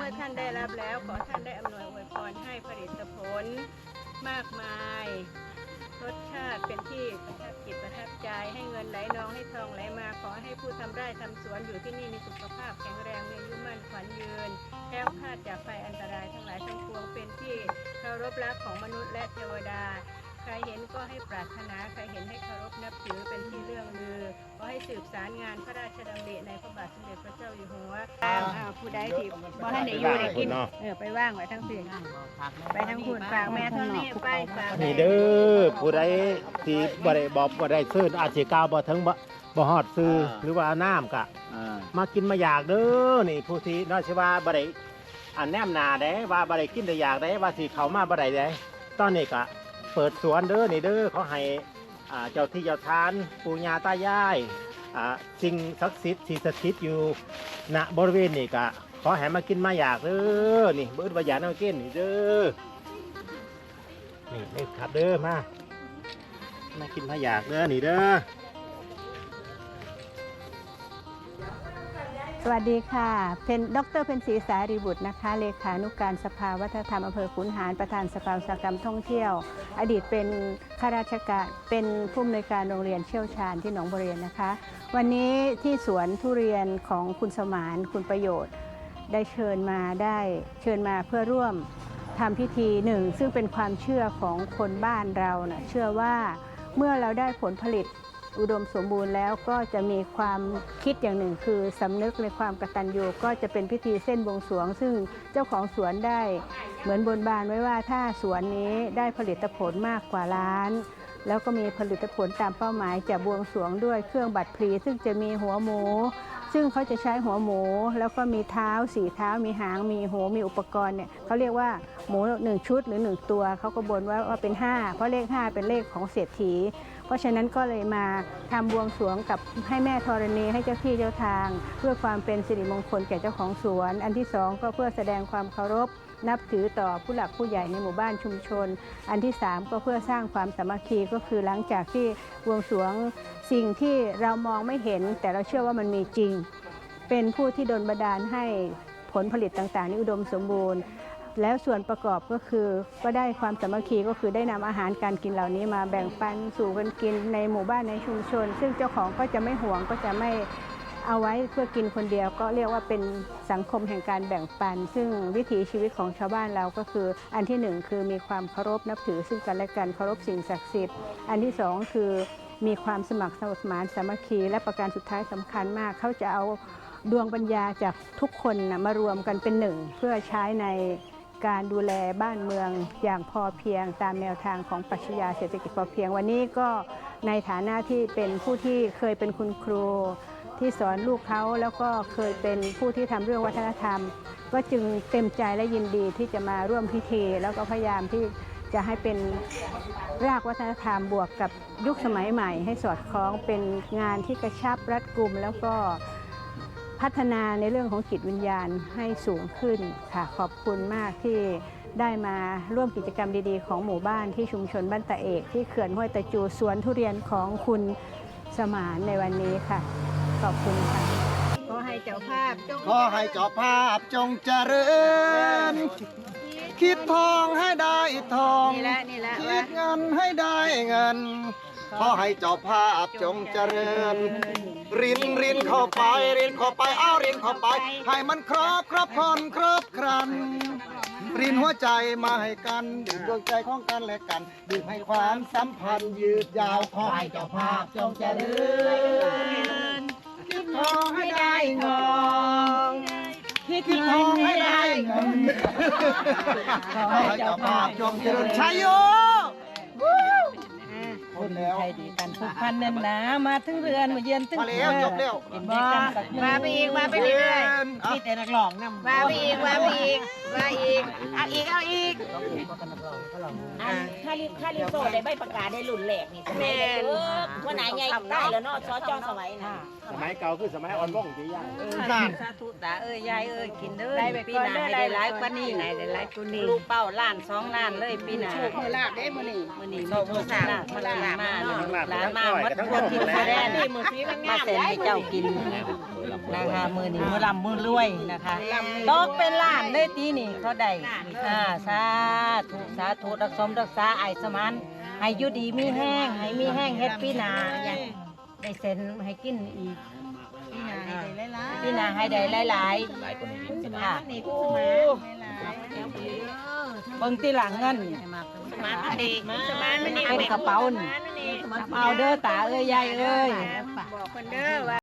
เมื่อท่านได้รับแล้ว ขอท่านได้อำนวยอวยพรให้ผลิตผลมากมาย รสชาติเป็นที่ประทับจิตประทับใจ ให้เงินไหลนองให้ทองไหลมา ขอให้ผู้ทำไร่ทำสวนอยู่ที่นี่มีสุขภาพแข็งแรงมีอายุมั่นขวัญยืนแค้วคลาดจากภัยอันตรายทั้งหลายทั้งปวงเป็นที่เคารพรักของมนุษย์และเทวดาใครเห็นก็ให้ปรารถนา ใครเห็นให้เคารพนับถือเป็นที่เรื่องลือ ขอให้สืบสารงานพระราชดำริในพระบาทสมเด็จ ผู้ใดที่บ่ให้ได้อยู่ได้กินเออไปว่างไว้ทั้งสี่ไปทั้งคุณฝากแม่เท่านี้ไปฝากนี่เด้อผู้ใดที่บ่ได้บอกบ่ได้ซื้ออาจสิกล่าวบ่ถึงบ่บ่ฮอดซื้อหรือว่าน้ำกะอ่ามากินมาอยากเด้อนี่ผู้ที่น้อยสิว่าบ่ได้อันแนมหนาเด้ว่าบ่ได้กินได้อยากเด้ว่าสิเข้ามาบ่ได้เด้ตอนนี้ก็เปิดสวนเด้อนี่เด้อเขาให้อ่าเจ้าที่เจ้าทานปู่ย่าตายายอ่าสิ่งศักดิ์สิทธิ์ที่สถิตอยู่ ณบริเวณนี่ก็ขอแหมากินมาอยากเด้อนี่เบิ่นว่าอยากเอากินนี่เด้อนี่เด้ครับเด้อมามากินมาอยากเด้อนี่เด้อ สวัสดีค่ะ เป็นดรเพนศรีสารีบุตรนะคะ เลขานุกการสภาวัฒนธรรมอำเภอขุนหารประธานสภาอุตสาหกรรมท่องเที่ยว อดีตเป็นข้าราชการ เป็นผู้อำนวยการโรงเรียนเชี่ยวชาญที่หนองบัวเรียนนะคะ วันนี้ที่สวนทุเรียนของคุณสมานคุณประโยชน์ ได้เชิญมาได้เชิญมาเพื่อร่วมทำพิธีหนึ่งซึ่งเป็นความเชื่อของคนบ้านเรานะเชื่อว่าเมื่อเราได้ผลผลิต อุดมสมบูรณ์แล้วก็จะมีความคิดอย่างหนึ่ง คือสำนึกในความกตัญญูก็จะเป็นพิธีเส้นบวงสรวง ซึ่งเจ้าของสวนได้เหมือนบนบานไว้ว่าถ้าสวนนี้ได้ผลิตผลมากกว่าล้านแล้วก็มีผลิตผลตามเป้าหมายจะบวงสรวงด้วยเครื่องบัตรพลีซึ่งจะมีหัวหมู ซึ่งเขาจะใช้หัวหมูแล้วก็มีเท้าสี่เท้ามีหางมีหูมีอุปกรณ์เนี่ยเขาเรียกว่าหมูหนึ่งชุดหรือหนึ่งตัวเขาก็บนว่าว่าเป็น5เพราะเลข5เป็นเลขของเศรษฐี เพราะฉะนั้นก็เลยมาทำบวงสรวงกับให้แม่ธรณีให้เจ้าที่เจ้าทาง เพื่อความเป็นสิริมงคลแก่เจ้าของสวน อันที่สองก็เพื่อแสดงความเคารพนับถือต่อผู้หลักผู้ใหญ่ในหมู่บ้านชุมชน อันที่สามก็เพื่อสร้างความสามัคคีก็คือหลังจากที่บวงสรวง สิ่งที่เรามองไม่เห็นแต่เราเชื่อว่ามันมีจริง เป็นผู้ที่ดลบันดาลให้ผลผลิตต่างๆนี้อุดมสมบูรณ์ แล้วส่วนประกอบก็คือก็ได้ความสามัคคีก็คือได้นำอาหารการกินเหล่านี้มาแบ่งปันสู่กันกินในหมู่บ้านในชุมชน ซึ่งเจ้าของก็จะไม่ห่วงก็จะไม่เอาไว้เพื่อกินคนเดียวก็เรียกว่าเป็นสังคมแห่งการแบ่งปัน ซึ่งวิถีชีวิตของชาวบ้านเราก็คือ อันที่หนึ่งคือมีความเคารพนับถือซึ่งกันและกันเคารพสิ่งศักดิ์สิทธิ์ อันที่สองคือ มีความสมัครสมานสามัคคี และประการสุดท้ายสำคัญมาก เขาจะเอาดวงปัญญาจากทุกคนนะมารวมกันเป็นหนึ่ง เพื่อใช้ในการดูแลบ้านเมืองอย่างพอเพียงตามแนวทางของปรัชญาเศรษฐกิจพอเพียงวันนี้ก็ในฐานะที่เป็นผู้ที่เคยเป็นคุณครู ที่สอนลูกเขาแล้วก็เคยเป็นผู้ที่ทำเรื่องวัฒนธรรม ก็จึงเต็มใจและยินดีที่จะมาร่วมพิธี แล้วก็พยายามที่ จะให้เป็นรากวัฒนธรรมบวกกับยุคสมัยใหม่ ให้สอดคล้องเป็นงานที่กระชับรัดกุม แล้วก็พัฒนาในเรื่องของจิตวิญญาณให้สูงขึ้นค่ะขอบคุณมากที่ได้มาร่วมกิจกรรมดีๆ ของหมู่บ้านที่ชุมชนบ้านตะเอก ที่เขื่อนห้วยตะจูสวนทุเรียนของคุณสมานในวันนี้ค่ะ ขอบคุณค่ะขอให้เจ้าภาพจงขอให้เจ้าภาพจงเจริญ คิดทองให้ได้ทอง นี่แหละนี่แหละคิว่าดเงินให้ได้เงิน ขอให้เจ้าภาพจงเจริญ รินรินเข้าไปรินเข้าไปเอารินเข้าไป ให้มันครอบครอบคนครอบครัน รินหัวใจมาให้กันดื่มดวงใจของกันและกันดื่มให้ความสัมพันธ์ยืดยาวขอให้เจ้าภาพจงเจริญคิดทองให้ได้เงินคิดทองให้ได้ เงินขอให้เจ้าภาพจงเจริญชัยโยคนแล้วใครดีกันผูกพันแน่นหนามาถึงเรือนมาเยือนถึงมาแล้วจบแล้วเห็นได้กันมาไปอีกมาไปเรื่อยมีแต่นักหลอกนำมาไปอีกมาไปอีก มาอีก เอาอีก เอาอีก อันถ้ารีถ้ารีโซได้ใบประกาศได้รุ่นแรกนี่สมัยเด็กเออวันไหนไงได้แล้วเนาะชอจอสมัยน่ะสมัยเก่าคือสมัยอ่อนว่องจีย่างนั่นสาธุตาเอ้ยยายเอ้ยกินเด้อได้ไปปีก่อนหน้าเด้อให้ได้ได้หหลาลายยกกว่าว่านี้นี้ไหนได้หลายกว่านี้ลูกเป้าล้านสองล้านเลยปีหน้าโชคมือลาบได้มื้อนี้มื้อนี้มีโชคลาภมาหลายมาเลยทั้งลาบร้านทั้งมาก้อยหมดทั้งทั่วต้มทิศแล้ทั่วแดวนนี่มือสีมันงามมาเซ็นให้เจ้ากินนะคะมือนี้มือลำมือรวยนะคะตกเป็นล้านได้ตีนี่เขาได้อ่าสาธุสาธุรักสมรักษาไอ้สมานให้อยู่ดีมีแห้งให้มีแห้งเฮ็ดปีหนาได้เซ็นให้กินอีกปีหนาให้ได้หลายๆหลายคนนี้ค่ะนี่ผู้สมาเบิ่งที่หลังเงินสมาดีสมามันนี่เป็นกระเป๋านี่นี่เอาเด้อตาเอ้ยยายเอ้ย บอกคนเด้อว่า